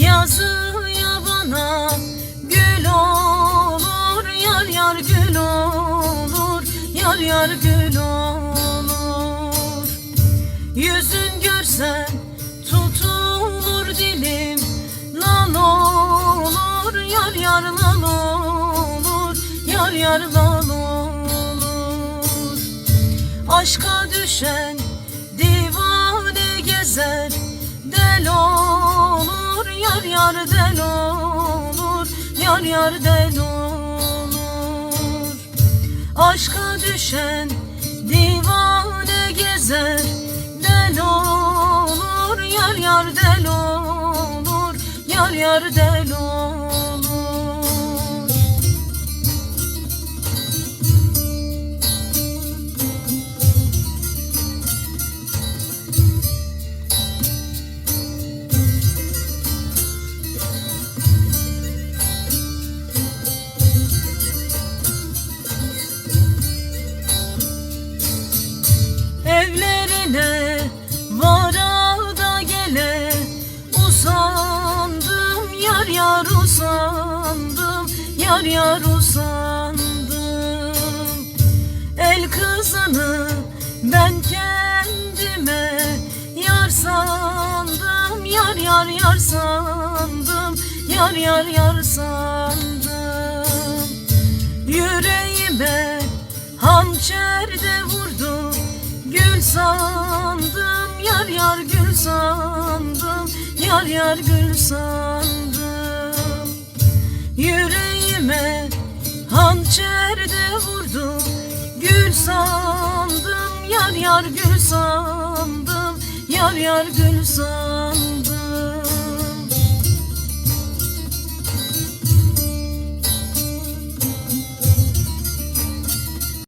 Yazıya bana gül olur Yar yar gül olur Yar yar gül olur. Yüzün görsen tutulur dilim Lan olur yar yar lan olur Yar yar lan olur. Aşka düşen divane gezer Del olur yar yar del olur Yar yar del olur. Aşka düşen divane gezer Del olur yar yar del olur Yar yar del olur yar yar usandım Yar yar usandım. El kızını ben kendime Yar sandım Yar yar yar sandım Yar yar yar sandım. Yüreğime hançer de vurdu Gül sandım yar yar gül sandım Yar yar gül sandım Yüreğime hançer de vurdu Gül sandım yar yar gül sandım Yar yar gül sandım